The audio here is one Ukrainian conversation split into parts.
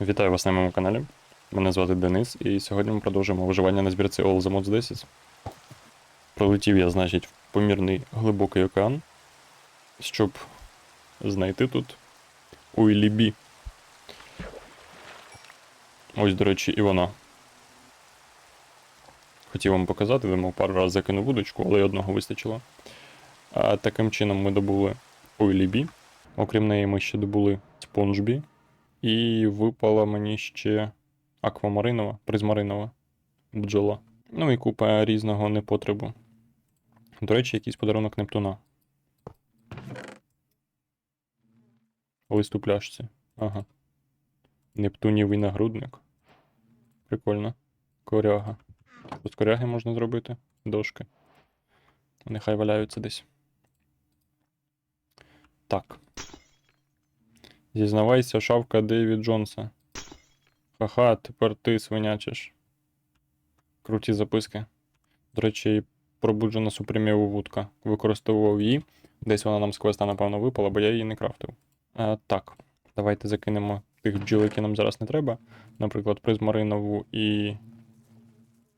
Вітаю вас на моєму каналі. Мене звати Денис, і сьогодні ми продовжуємо виживання на збірці All the Mods 10. Пролетів я, значить, в помірний глибокий океан, щоб знайти тут Уйлібі. Ось, до речі, і вона. Хотів вам показати, думав, пару разів закинув вудочку, але й одного вистачило. А таким чином ми добули Уйлібі. Окрім неї, ми ще добули спонжбі. І випала мені ще аквамаринова, призмаринова бджола. Ну і купа різного непотребу. До речі, якийсь подарунок Нептуна. Лист у пляшці. Ага. Нептунівий нагрудник. Прикольно. Коряга. Тут коряги можна зробити. Дошки. Нехай валяються десь. Так. Зізнавайся, шавка Дейвід Джонса. Ха-ха, тепер ти свинячиш. Круті записки. До речі, пробуджена супремєву вудка. Використовував її. Десь вона нам з квеста, напевно, випала, бо я її не крафтив. А, так, давайте закинемо тих бджіл, які нам зараз не треба. Наприклад, призмаринову і.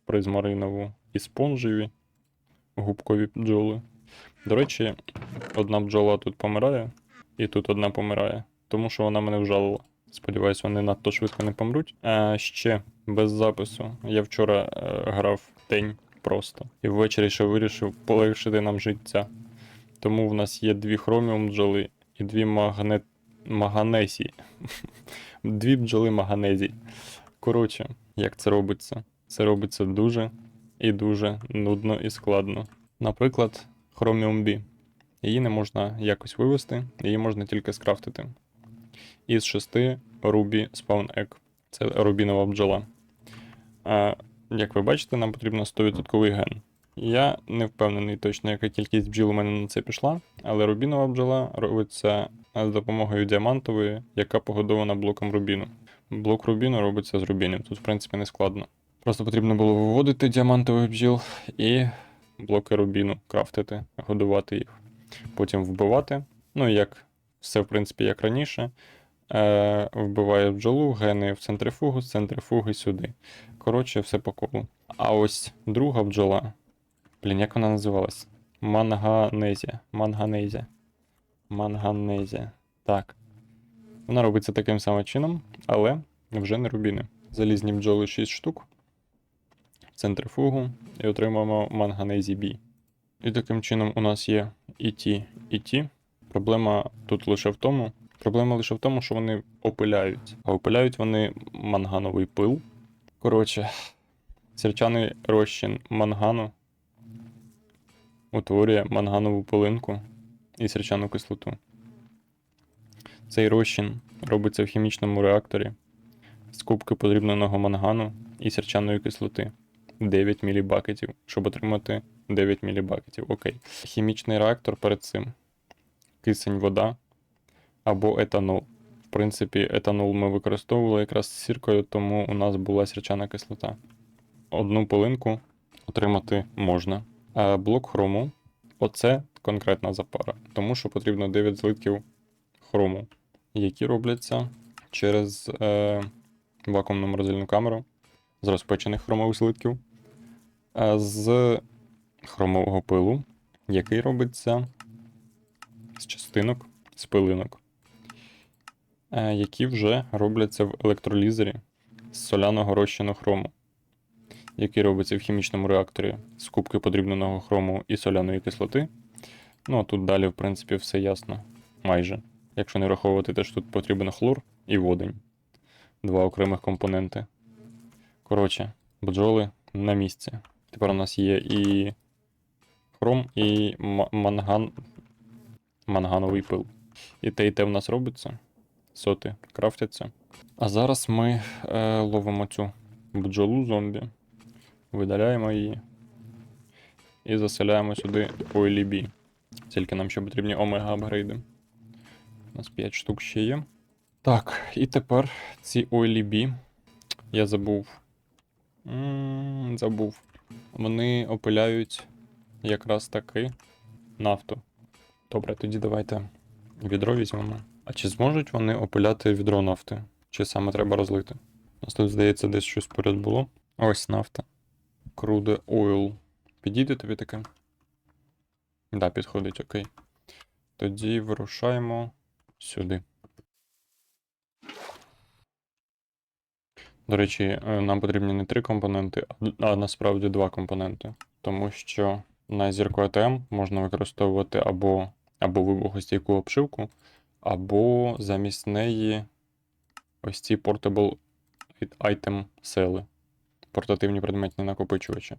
Призмаринову і спонжеві. Губкові бджоли. До речі, одна бджола тут помирає, і тут одна помирає тому що вона мене вжалила. Сподіваюсь, вони надто швидко не помруть. А ще без запису. Я вчора е, грав день просто. І ввечері ще вирішив полегшити нам життя. Тому в нас є дві хроміум бджоли і дві магне... маганезії. дві бджоли маганезії. Коротше, як це робиться? Це робиться дуже і дуже нудно і складно. Наприклад, Chromium B. Її не можна якось вивести, її можна тільки скрафтити із 6 Ruby Spawn Egg. Це рубінова бджола. А, Як ви бачите, нам потрібно 100% ген. Я не впевнений точно, яка кількість бджіл у мене на це пішла, але рубінова бджола робиться з допомогою діамантової, яка погодована блоком рубіну. Блок рубіну робиться з рубінів. Тут, в принципі, не складно. Просто потрібно було виводити діамантових бджіл і блоки рубіну крафтити, годувати їх. Потім вбивати. Ну, як все, в принципі, як раніше. Е, Вбиває бджолу, гени в центрифугу, з центрифуги сюди. Коротше, все по колу. А ось друга бджола. Блін, як вона називалась? Манганезія. Манганезія. Манганезія. Так. Вона робиться таким самим чином, але вже не рубіни. Залізні бджоли 6 штук. Центрифугу. І отримаємо манганезі бій. І таким чином у нас є і ті, і ті. Проблема тут лише в тому. Проблема лише в тому, що вони опиляють. А опиляють вони мангановий пил. Коротше, сірчаний розчин мангану утворює манганову пилинку і сірчану кислоту. Цей розчин робиться в хімічному реакторі з кубки подрібненого мангану і сірчаної кислоти 9 мілібакетів, щоб отримати 9 мілібакетів. Окей. Хімічний реактор перед цим. Кисень вода або етанол. В принципі, етанол ми використовували якраз з сіркою, тому у нас була сірчана кислота. Одну пилинку отримати можна. А блок хрому оце конкретна запара, тому що потрібно 9 злитків хрому, які робляться через е, вакуумну морозильну камеру з розпечених хромових злитків, а з хромового пилу, який робиться з частинок, з пилинок, е, які вже робляться в електролізері з соляного розчину хрому, який робиться в хімічному реакторі з кубки подрібненого хрому і соляної кислоти. Ну а тут далі, в принципі, все ясно. Майже. Якщо не враховувати те, що тут потрібен хлор і водень. Два окремих компоненти. Коротше, бджоли на місці. Тепер у нас є і хром, і ма- манган. Мангановий пил. І те, і те в нас робиться. Соти крафтяться. А зараз ми е, ловимо цю бджолу зомбі, видаляємо її і заселяємо сюди OLB. Тільки нам ще потрібні омега апгрейди. У нас 5 штук ще є. Так, і тепер ці OLB. Я забув. м забув. Вони опиляють якраз таки нафту. Добре, тоді давайте відро візьмемо. А чи зможуть вони опиляти відро нафти? Чи саме треба розлити? У нас тут, здається, десь щось поряд було. Ось нафта. Crude oil. Підійде тобі таке? Да, підходить, окей. Тоді вирушаємо сюди. До речі, е, нам потрібні не три компоненти, а насправді два компоненти. Тому що на зірку ATM можна використовувати або, або вибухостійку обшивку, або замість неї ось ці Portable Item сели. Портативні предметні накопичувачі.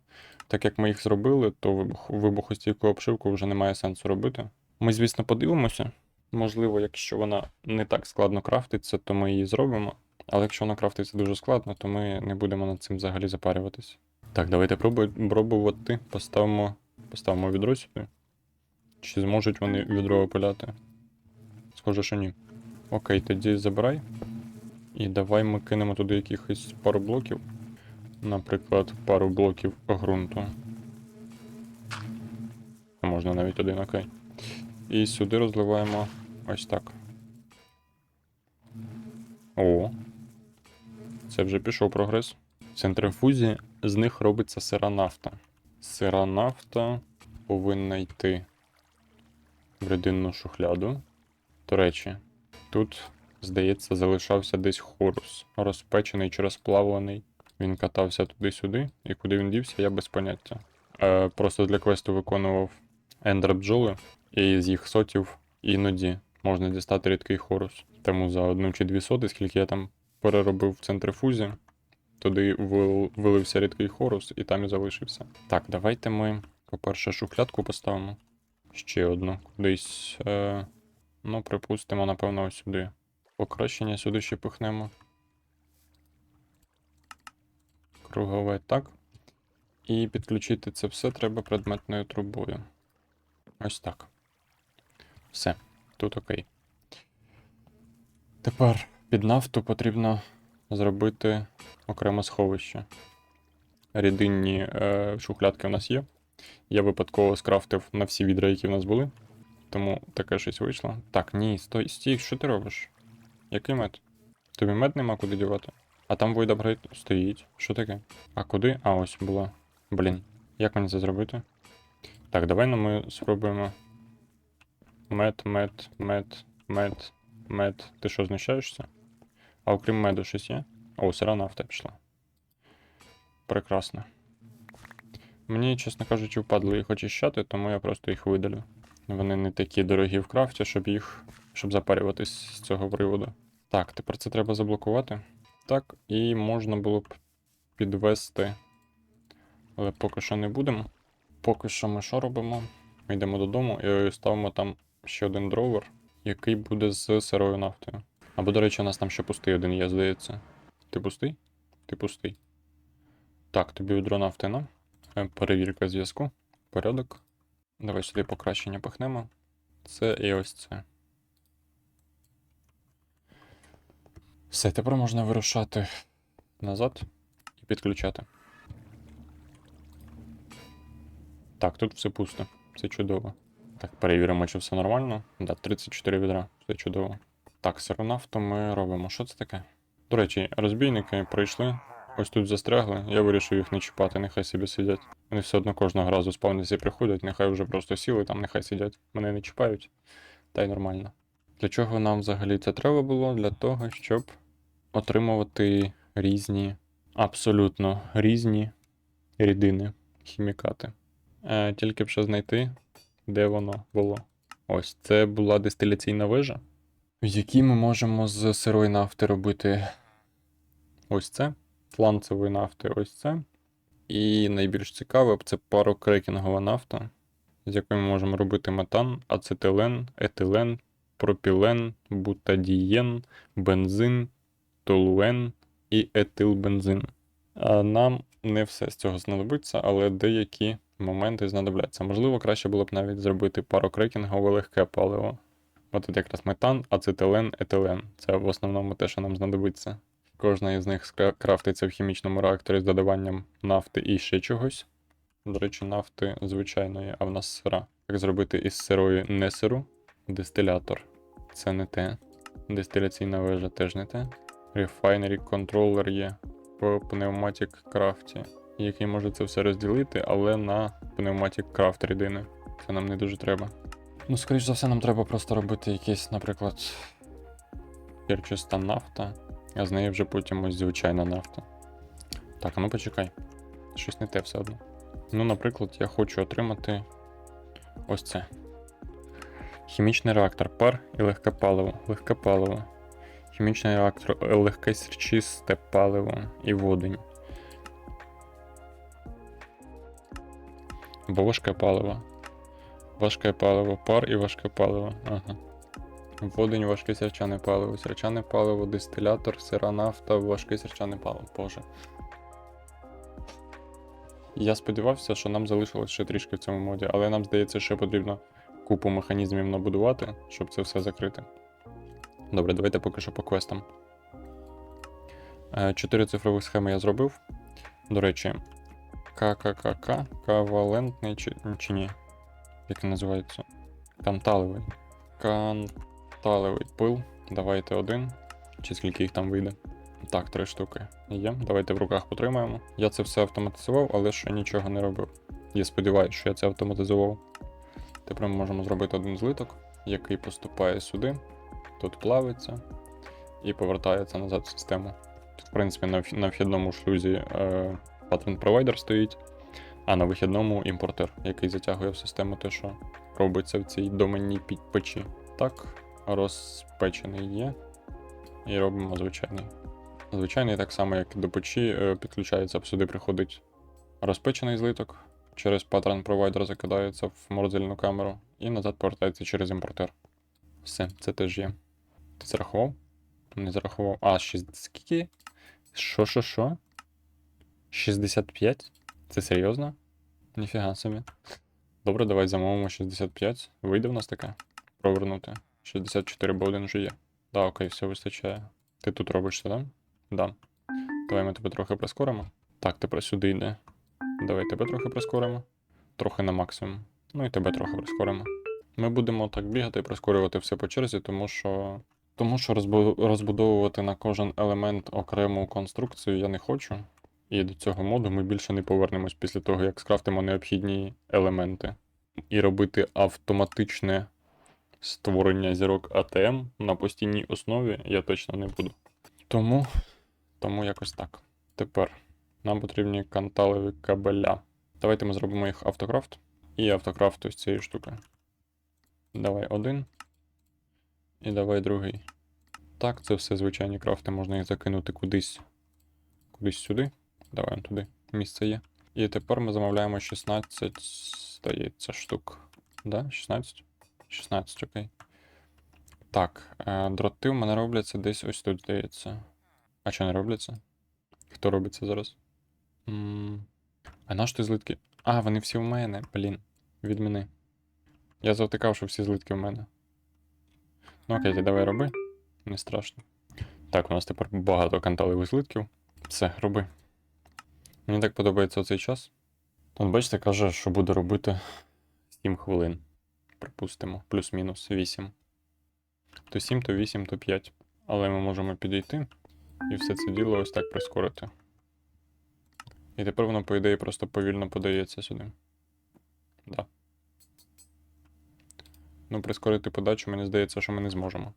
Так як ми їх зробили, то вибух, вибухостійку обшивку вже немає сенсу робити. Ми, звісно, подивимося. Можливо, якщо вона не так складно крафтиться, то ми її зробимо. Але якщо вона крафтиться дуже складно, то ми не будемо над цим взагалі запарюватись. Так, давайте пробувати. Поставимо, поставимо відро сюди. Чи зможуть вони відро опиляти? Схоже, що ні. Окей, тоді забирай. І давай ми кинемо туди якихось пару блоків. Наприклад, пару блоків ґрунту. Можна навіть один, окей. І сюди розливаємо ось так. О. Це вже пішов прогрес. В центрифузі з них робиться сира нафта. Сира нафта повинна йти в рідинну шухляду. До речі, тут, здається, залишався десь хорус, розпечений чи розплавлений. Він катався туди-сюди, і куди він дівся, я без поняття. Е, просто для квесту виконував ендер бджоли, і з їх сотів іноді можна дістати рідкий хорус. Тому за одну чи дві соти, скільки я там переробив в центрифузі, туди вилився рідкий хорус і там і залишився. Так, давайте ми, по-перше, шухлядку поставимо. Ще одну. Кудись. Е, ну, припустимо, напевно, ось сюди. Покращення сюди ще пихнемо. Кругове так. І підключити це все треба предметною трубою. Ось так. Все, тут окей. Тепер під нафту потрібно зробити окреме сховище. Рідинні е, шухлядки в нас є. Я випадково скрафтив на всі відра, які в нас були. Тому таке щось вийшло. Так, ні, стой, стій, що ти робиш? Який мед? Тобі мед нема куди дівати? А там Void Upgrade стоїть. Що таке? А куди? А, ось була. Блін. Як мені це зробити? Так, давай ну, ми спробуємо. Мед, мед, мед, мед, мед. Ти що, знущаєшся? А окрім меду щось є? О, сира нафта пішла. Прекрасно. Мені, чесно кажучи, впадло їх очищати, тому я просто їх видалю. Вони не такі дорогі в крафті, щоб їх. щоб запарюватись з цього приводу. Так, тепер це треба заблокувати. Так, і можна було б підвести. Але поки що не будемо. Поки що ми що робимо? Ми йдемо додому і ставимо там ще один дровер, який буде з сирою нафтою. Або, до речі, у нас там ще пустий один є, здається. Ти пустий? Ти пустий. Так, тобі відро нафти на. Е, Перевірка зв'язку. Порядок. Давай сюди покращення пихнемо. Це і ось це. Все, тепер можна вирушати назад і підключати. Так, тут все пусто. Це чудово. Так, перевіримо, чи все нормально. Да, 34 відра, все чудово. Так, сиронафту ми робимо. Що це таке? До речі, розбійники прийшли, ось тут застрягли. Я вирішив їх не чіпати, нехай собі сидять. Вони все одно кожного разу спавняться приходять, нехай вже просто сіли там, нехай сидять. Мене не чіпають. Та й нормально. Для чого нам взагалі це треба було? Для того, щоб отримувати різні, абсолютно різні рідини, хімікати. Е, тільки б ще знайти, де воно було. Ось це була дистиляційна вежа, в якій ми можемо з сирої нафти робити ось це, фланцевої нафти, ось це. І найбільш цікаве це парокрекінгова нафта, з якої ми можемо робити метан, ацетилен, етилен, пропілен, бутадієн, бензин, толуен і етилбензин. Нам не все з цього знадобиться, але деякі моменти знадобляться. Можливо, краще було б навіть зробити парокрекінгове легке паливо. От тут якраз метан, ацетилен, етилен. Це в основному те, що нам знадобиться. Кожна із них крафтиться в хімічному реакторі з додаванням нафти і ще чогось. До речі, нафти звичайної, а в нас сира. Як зробити із сирої не сиру? Дистилятор. Це не те. Дистиляційна вежа теж не те. Refinery Controller є в Pneumatic Craft, який може це все розділити, але на Pneumatic Craft рідини. Це нам не дуже треба. Ну, скоріш за все, нам треба просто робити якийсь, наприклад, перчиста нафта, а з неї вже потім ось звичайна нафта. Так, ну почекай. Щось не те все одно. Ну, наприклад, я хочу отримати ось це. Хімічний реактор, пар і легке паливо. Легке паливо. Хімічний реактор, е, легке сірчисте паливо і водень. Або важке паливо. Важке паливо, пар і важке паливо. Ага. Водень, важке сірчане паливо, сірчане паливо, дистилятор, сира нафта, важке сірчане паливо. Боже. Я сподівався, що нам залишилось ще трішки в цьому моді, але нам здається, що потрібно купу механізмів набудувати, щоб це все закрити. Добре, давайте поки що по квестам. Е, Чотири цифрових схеми я зробив. До речі, КККК, кавалентний чи, чи ні? Як називається? Канталевий. Канталевий пил. Давайте один. Чи скільки їх там вийде? Так, три штуки. Є. Давайте в руках потримаємо. Я це все автоматизував, але ще нічого не робив. Я сподіваюся, що я це автоматизував. Тепер ми можемо зробити один злиток, який поступає сюди, тут плавиться і повертається назад в систему. Тут, в принципі, на вхідному шлюзі е, паттерн провайдер стоїть, а на вихідному імпортер, який затягує в систему те, що робиться в цій доменній печі. Так, розпечений є. І робимо звичайний. Звичайний, так само, як до печі, е, підключається сюди приходить розпечений злиток. Через паттерн провайдер закидається в морозильну камеру і назад повертається через імпортер. Все, це теж є. Ти зарахував? Не зарахував. А, 6... скільки? Що, що, що? 65? Це серйозно? Ніфіга собі. Добре, давай замовимо 65. Вийде в нас таке? Провернути. 64, бо один вже є. Да, окей, все вистачає. Ти тут робиш це, да? Да. Давай ми тебе трохи прискоримо. Так, тепер сюди йде. Давай тебе трохи прискоримо. Трохи на максимум. Ну і тебе трохи прискоримо. Ми будемо так бігати і прискорювати все по черзі, тому що. Тому що розбудовувати на кожен елемент окрему конструкцію я не хочу. І до цього моду ми більше не повернемось після того, як скрафтимо необхідні елементи. І робити автоматичне створення зірок АТМ на постійній основі я точно не буду. Тому, тому якось так. Тепер нам потрібні канталеві кабеля. Давайте ми зробимо їх автокрафт. І автокрафт ось цієї штуки. Давай один. І давай другий. Так, це все звичайні крафти, можна їх закинути кудись. Кудись сюди. Давай туди. Місце є. І тепер ми замовляємо 16, здається, штук. Да? 16? 16, окей. Так, е, дроти в мене робляться десь ось тут, здається. А що не робляться? Хто робить це зараз? м А наш ти злитки? А, вони всі в мене, блін. Відміни. Я завтикав, що всі злитки в мене. Ну окей, ти давай роби. Не страшно. Так, у нас тепер багато канталевих злитків. Все, роби. Мені так подобається цей час. Тут, бачите, каже, що буде робити 7 хвилин. Припустимо, плюс-мінус 8. То 7, то 8, то 5. Але ми можемо підійти і все це діло ось так прискорити. І тепер воно, по ідеї, просто повільно подається сюди. Да. Ну, прискорити подачу, мені здається, що ми не зможемо.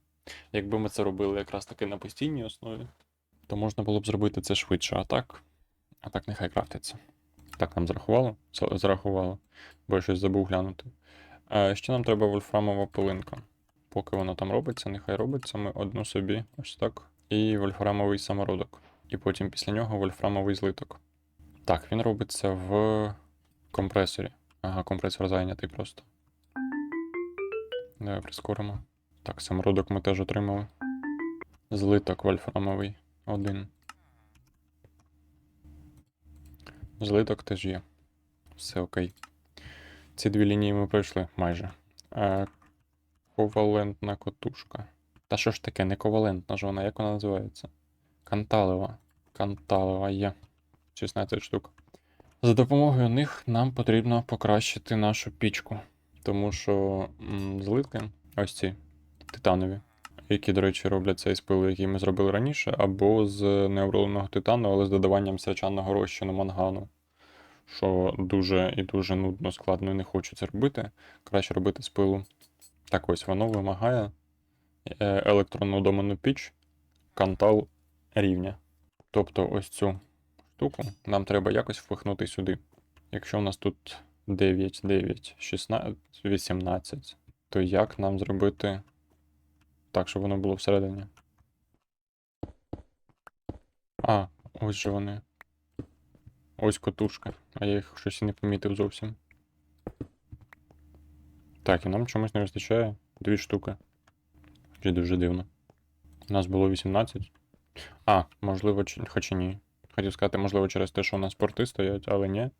Якби ми це робили якраз таки на постійній основі, то можна було б зробити це швидше, а так. А так нехай крафтиться. Так, нам зарахувало? Це- Зарахувало, бо я щось забув глянути. Ще нам треба вольфрамова пилинка. Поки воно там робиться, нехай робиться. Ми одну собі ось так. І вольфрамовий самородок. І потім після нього вольфрамовий злиток. Так, він робиться в компресорі. Ага, компресор зайнятий просто. Давай прискоримо. Так, самородок ми теж отримали. Злиток вольфрамовий. Один. Злиток теж є. Все окей. Ці дві лінії ми пройшли майже. Е, ковалентна котушка. Та що ж таке, не ковалентна ж вона, як вона називається? Канталева. Канталева є. 16 штук. За допомогою них нам потрібно покращити нашу пічку. Тому що м, злитки, ось ці титанові, які, до речі, робляться із пилу, який ми зробили раніше, або з необробленого титану, але з додаванням срачаного розчину мангану. Що дуже і дуже нудно, складно і не хочу це робити. Краще робити з пилу. Так ось воно вимагає е, електронну доменну піч кантал рівня. Тобто ось цю штуку нам треба якось впихнути сюди. Якщо у нас тут 9, 9, 16, 18, то як нам зробити так, щоб воно було всередині? А, ось же вони. Ось котушки, а я їх щось і не помітив зовсім. Так, і нам чомусь не вистачає дві штуки. Чи дуже дивно. У нас було 18. А, можливо, чи... хоча ні. Хотів сказати, можливо, через те, що у нас порти стоять, але ні.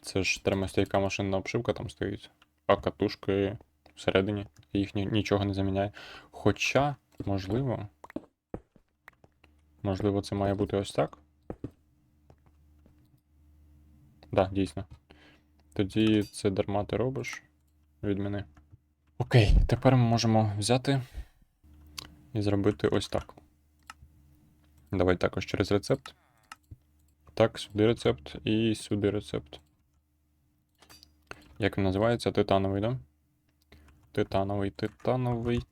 Це ж термостійка машинна обшивка там стоїть, а катушки всередині. Їх ні- нічого не заміняє. Хоча, можливо. Можливо, це має бути ось так. Да, дійсно. Тоді це дарма ти робиш від мене. Окей, тепер ми можемо взяти і зробити ось так. Давай також через рецепт. Так, сюди рецепт і сюди рецепт. Як він називається? Титановий, да? Титановий, титановий.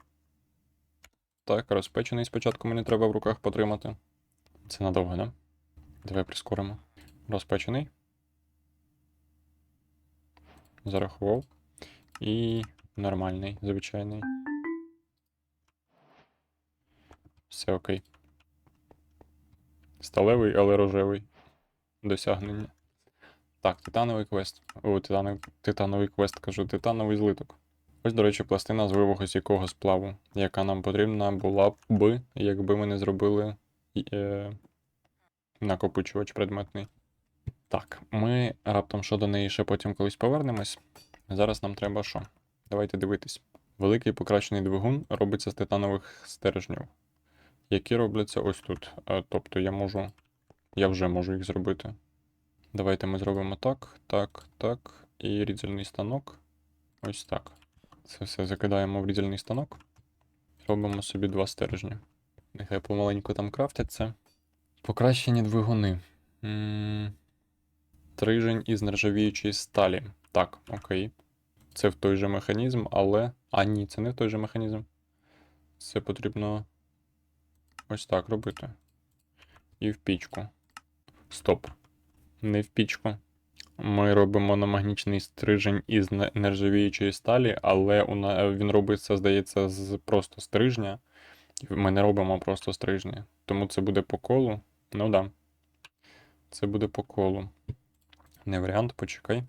Так, розпечений спочатку мені треба в руках потримати. Це надовго, да? Давай прискоримо. Розпечений. Зарахував. І нормальний, звичайний. Все окей. Сталевий, але рожевий. Досягнення. Так, титановий квест. О, титановий, титановий квест, кажу, титановий злиток. Ось, до речі, пластина з вивогостійкого сплаву, яка нам потрібна була б, якби ми не зробили е, накопичувач предметний. Так, ми раптом що до неї ще потім колись повернемось. Зараз нам треба що? Давайте дивитись. Великий покращений двигун робиться з титанових стержнів, які робляться ось тут. Е, Тобто я можу. Я вже можу їх зробити. Давайте ми зробимо так, так, так. І різальний станок. Ось так. Це все закидаємо в різальний станок. Робимо собі два стержні. Нехай помаленьку там крафтяться. Покращені двигуни. М, Трижень із нержавіючої сталі. Так, окей. Це в той же механізм, але. А, ні, це не в той же механізм. Це потрібно ось так робити. І в пічку. Стоп. Не в пічку. Ми робимо намагнічний стрижень із нержавіючої сталі, але він робиться, здається, з просто стрижня. Ми не робимо просто стрижня. Тому це буде по колу. Ну да. Це буде по колу. Не варіант, почекай.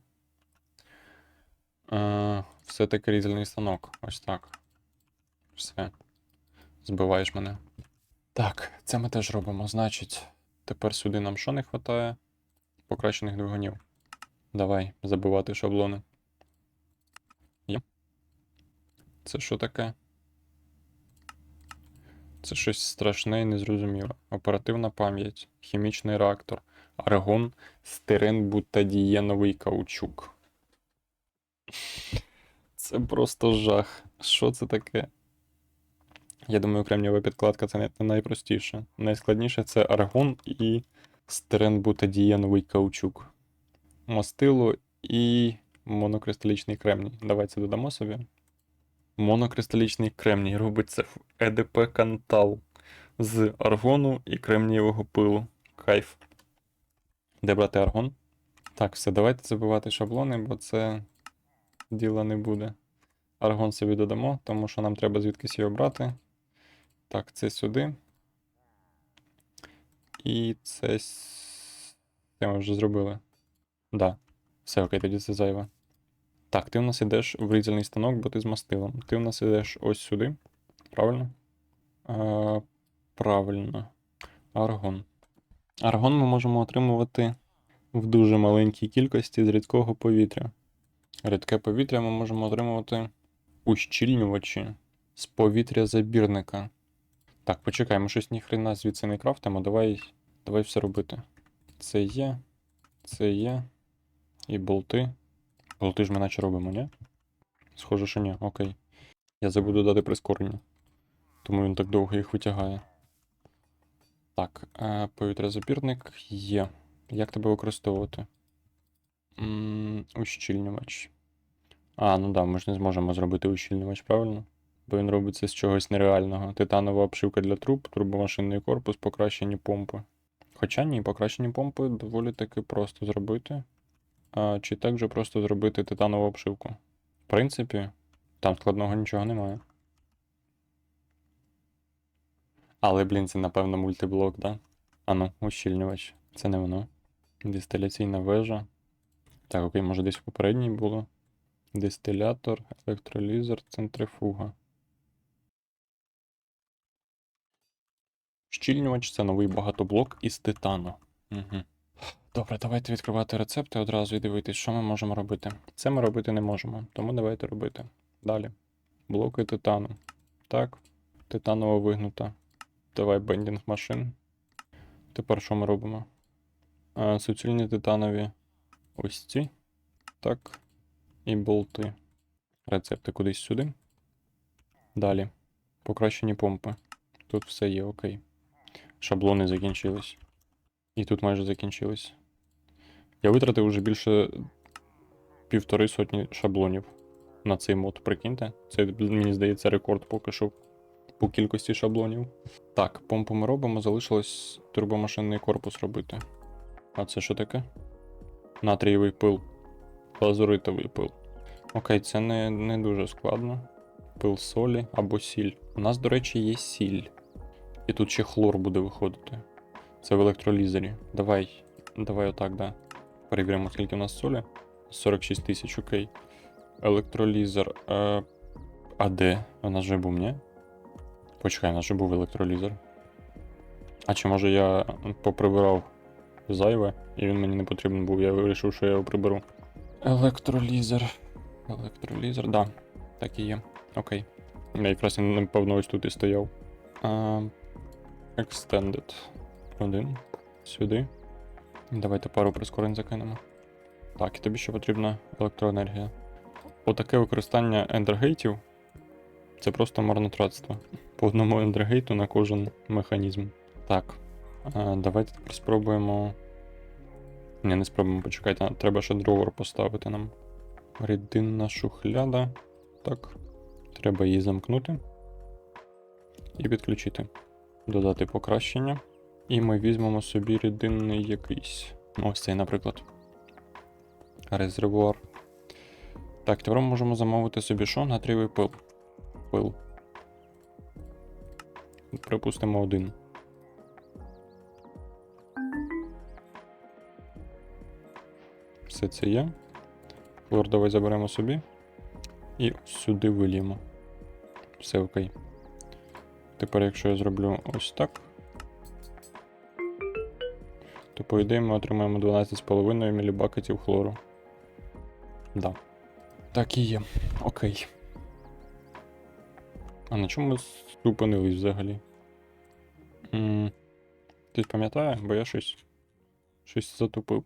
Е, все-таки різальний станок. Ось так. Все. Збиваєш мене. Так, це ми теж робимо. Значить, тепер сюди нам що не вистачає? Покращених двигунів. Давай забивати шаблони. Є. Це що таке? Це щось страшне і незрозуміле. Оперативна пам'ять, хімічний реактор, аргон, стирен, бутадієновий каучук. Це просто жах. Що це таке? Я думаю, кремнієва підкладка це найпростіше. Найскладніше це аргон і стиренбутадієновий каучук. Мастило і монокристалічний кремній. Давай це додамо собі. Монокристалічний кремній робиться в ЕДП Кантал з аргону і кремнієвого пилу. Кайф. Де брати аргон? Так, все, давайте забивати шаблони, бо це діла не буде. Аргон собі додамо, тому що нам треба звідкись його брати. Так, це сюди. І це. Це ми вже зробили. Да. Все, окей, тоді це зайве. Так, ти в нас ідеш в різальний станок, бо ти з мастилом. Ти в нас ідеш ось сюди. Правильно? А, правильно. Аргон. Аргон ми можемо отримувати в дуже маленькій кількості з рідкого повітря. Рідке повітря ми можемо отримувати ущільнювачі з повітря забірника. Так, почекай, ми щось ніхрена звідси не крафтимо. Давай, давай все робити. Це є, це є. І болти. Болти ж ми наче робимо, ні? Схоже, що ні, окей. Я забуду дати прискорення. Тому він так довго їх витягає. Так, е, повітрязапірник є. Як тебе використовувати? ущільнювач. А, ну да, ми ж не зможемо зробити ущільнювач, правильно? Бо він робиться з чогось нереального. Титанова обшивка для труб, турбомашинний корпус, покращені помпи. Хоча ні, покращені помпи доволі таки просто зробити. А, чи так же просто зробити титанову обшивку? В принципі, там складного нічого немає. Але, блін, це, напевно, мультиблок, да? Ану, ущільнювач. Це не воно. Дистиляційна вежа. Так, окей, може десь в попередній було. Дистилятор, електролізер, центрифуга. Щільнювач це новий багатоблок із титану. Угу. Добре, давайте відкривати рецепти одразу і дивитись, що ми можемо робити. Це ми робити не можемо, тому давайте робити. Далі. Блоки титану. Так, титанова вигнута. Давай бендінг машин. Тепер що ми робимо? А, суцільні титанові ось ці. Так. І болти. Рецепти кудись сюди. Далі. Покращені помпи. Тут все є окей. Шаблони закінчились. І тут майже закінчились. Я витратив уже більше півтори сотні шаблонів на цей мод, прикиньте. Це, мені здається, рекорд поки що по кількості шаблонів. Так, помпу ми робимо, залишилось турбомашинний корпус робити. А це що таке? Натрієвий пил. Лазуритовий пил. Окей, це не, не дуже складно. Пил солі або сіль. У нас, до речі, є сіль. І тут ще хлор буде виходити. Це в електролізері. Давай. Давай отак, да. Перевіримо, скільки у нас солі. 46 тисяч, окей. Електролізер. Е... А де? У нас же був, ні? Почекай, нас же був електролізер. А чи може я поприбирав зайве, і він мені не потрібен був, я вирішив, що я його приберу. Електролізер. Електролізер, да, так і є. Окей. Я якраз напевно ось тут і стояв. А, extended. Один. Сюди. Давайте пару прискорень закинемо. Так, і тобі ще потрібна електроенергія. Отаке використання ендергейтів це просто марнотратство. По одному ендергейту на кожен механізм. Так. Давайте тепер спробуємо. Ні, не спробуємо, почекайте, треба ще дровер поставити нам. Рідинна шухляда. Так. Треба її замкнути. І підключити. Додати покращення. І ми візьмемо собі рідинний якийсь. Ось цей, наприклад. Резервуар. Так, тепер ми можемо замовити собі що? Натрієвий пил. Пил. Припустимо один. Все це є. Хлор давай заберемо собі. І сюди виліємо. Все окей. Тепер, якщо я зроблю ось так, то по ідеї ми отримаємо 12,5 мілібакетів хлору. Да. Так і є. Окей. А на чому ми зупинились взагалі? Хтось пам'ятає, бо я щось. Щось затупив.